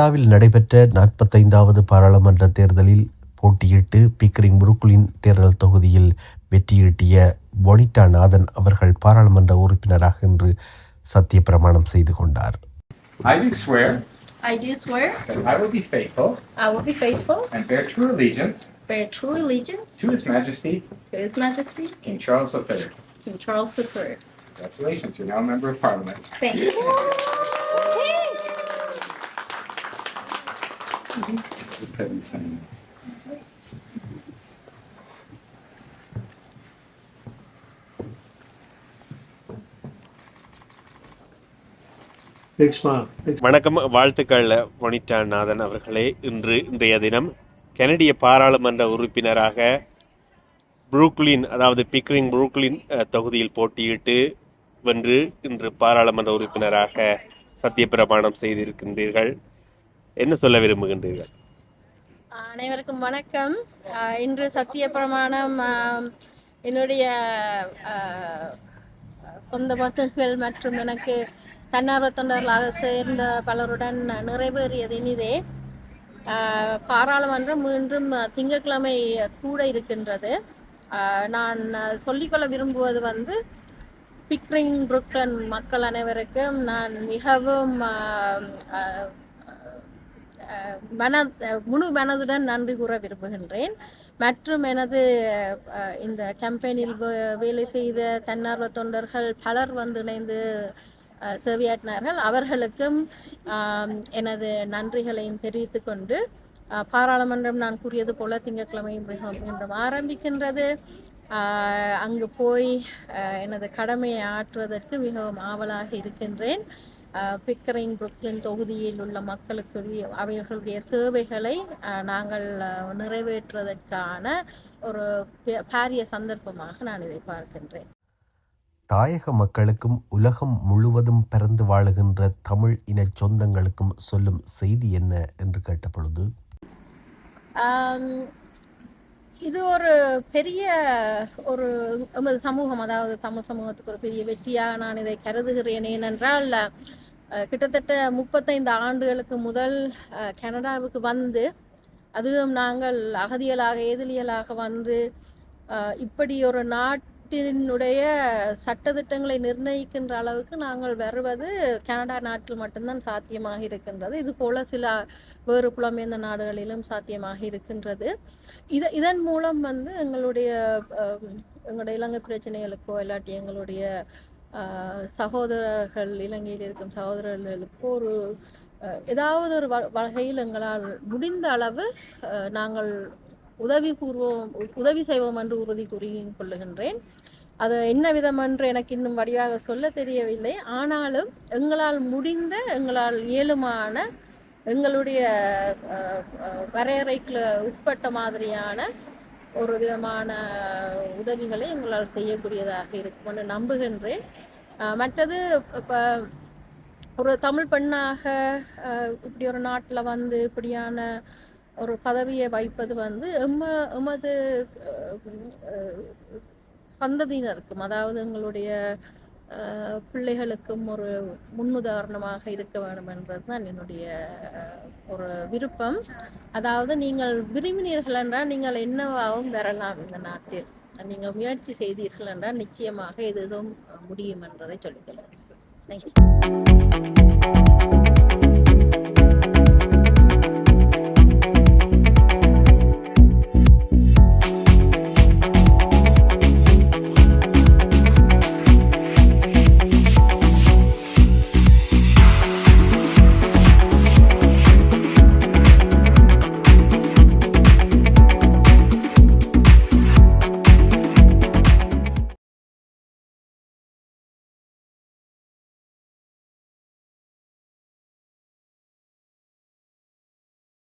கனடாவில் நடைபெற்ற நாற்பத்தைந்தாவது பாராளுமன்ற தேர்தலில் போட்டியிட்டு பிக்கரிங் புருக்லின் தேர்தல் தொகுதியில் வெற்றியீட்டிய பொனிட்டா நாதன் அவர்கள் பாராளுமன்ற உறுப்பினராக இன்று சத்திய பிரமாணம் செய்து கொண்டார் I do swear I do swear that I will be faithful I will be faithful, and bear true allegiance bear true allegiance to His Majesty to His Majesty, King Charles III. King Charles III. Congratulations, you're now a member of Parliament. Thank you. வணக்கம் வாழ்த்துக்கள் வனிதா நாதன் அவர்களே. இன்று இன்றைய தினம் கனடிய பாராளுமன்ற உறுப்பினராக Brooklyn அதாவது பிக்ரிங் புரூக்லின் தொகுதியில் போட்டியிட்டு வென்று இன்று பாராளுமன்ற உறுப்பினராக சத்தியப்பிரமாணம் செய்திருக்கின்றீர்கள். என்ன சொல்ல விரும்புகின்றீர்கள்? அனைவருக்கும் வணக்கம். இன்று சத்திய பிரமாணம் என்னுடைய சொந்த பத்துகள் மற்றும் எனக்கு தன்னார்வ தொண்டர்களாக சேர்ந்த பலருடன் நிறைவேறியது இனிதே. பாராளுமன்றம் மீண்டும் திங்கட்கிழமை கூட இருக்கின்றது. நான் சொல்லிக்கொள்ள விரும்புவது வந்து பிக்ரிங் புருக்லன் மக்கள் அனைவருக்கும் நான் மிகவும் மன முழு மனதுடன் நன்றி கூற விரும்புகின்றேன். மற்றும் எனது இந்த கேம்பெயினில் வே- வேலை செய்த தன்னார்வ தொண்டர்கள் பலர் வந்து இணைந்து சேவையாற்றினார்கள். அவர்களுக்கும் எனது நன்றிகளையும் தெரிவித்து கொண்டு பாராளுமன்றம் நான் கூறியது போல திங்கட்கிழமை மிகவும் ஆரம்பிக்கின்றது. அங்கு போய் எனது கடமையை ஆற்றுவதற்கு மிகவும் ஆவலாக இருக்கின்றேன். பிக்கரிங் புருக்லின் தொகுதியில் உள்ள மக்களுக்கு அவர்களுடைய தேவைகளை நாங்கள் நிறைவேற்றுவதற்கான ஒரு பாரிய சந்தர்ப்பமாக நான் இதை பார்க்கின்றேன். தாயக மக்களுக்கும் உலகம் முழுவதும் பறந்து வாழுகின்ற தமிழ் இனச் சொந்தங்களுக்கும் சொல்லும் செய்தி என்ன என்று கேட்டபொழுது ஆம், இது ஒரு பெரிய ஒரு நமது சமூகம் அதாவது தமிழ் சமூகத்துக்கு ஒரு பெரிய வெற்றியாக நான் இதை கருதுகிறேன். ஏனென்றால் கிட்டத்தட்ட முப்பத்தைந்து ஆண்டுகளுக்கு முதல் கனடாவுக்கு வந்து அதுவும் நாங்கள் அகதியலாக எதிலியலாக வந்து இப்படி ஒரு நாட் நாட்டினுடைய சட்டத்திட்டங்களை நிர்ணயிக்கின்ற அளவுக்கு நாங்கள் வருவது கனடா நாட்டில் மட்டும்தான் சாத்தியமாக இருக்கின்றது. இது போல சில வேறு புலம்பெயர்ந்த நாடுகளிலும் சாத்தியமாக இருக்கின்றது. இத இதன் மூலம் வந்து எங்களுடைய எங்களுடைய இலங்கை பிரச்சனைகளுக்கோ இல்லாட்டி எங்களுடைய சகோதரர்கள் இலங்கையில் இருக்கும் சகோதரர்களுக்கோ ஒரு ஏதாவது ஒரு வ- வகையில் எங்களால் முடிந்த அளவு நாங்கள் உதவி கூறுவோம் உதவி செய்வோம் என்று உறுதி கூறி கொள்ளுகின்றேன். அது என்ன விதம் என்று எனக்கு இன்னும் வடிவாக சொல்ல தெரியவில்லை. ஆனாலும் எங்களால் முடிந்த எங்களால் இயலுமான எங்களுடைய வரையறைக்குள்ள வரையறைக்கு உட்பட்ட மாதிரியான ஒரு விதமான உதவிகளை எங்களால் செய்யக்கூடியதாக இருக்கும் நம்புகின்றேன். மற்றது இப்போ ஒரு தமிழ் பெண்ணாக இப்படி ஒரு நாட்டில் வந்து இப்படியான ஒரு பதவியை வைப்பது வந்து எம்ம எமது சந்ததியினருக்கும் அதாவது எங்களுடைய பிள்ளைகளுக்கும் ஒரு முன்னுதாரணமாக இருக்க வேண்டும் என்றது தான் என்னுடைய ஒரு விருப்பம். அதாவது நீங்கள் விரும்பினீர்கள் என்றால் நீங்கள் என்னவாகவும் பெறலாம் இந்த நாட்டில். நீங்கள் முயற்சி செய்தீர்கள் என்றால் நிச்சயமாக எதுவும் முடியும் என்றதை சொல்லிக்கிறேன் Thank.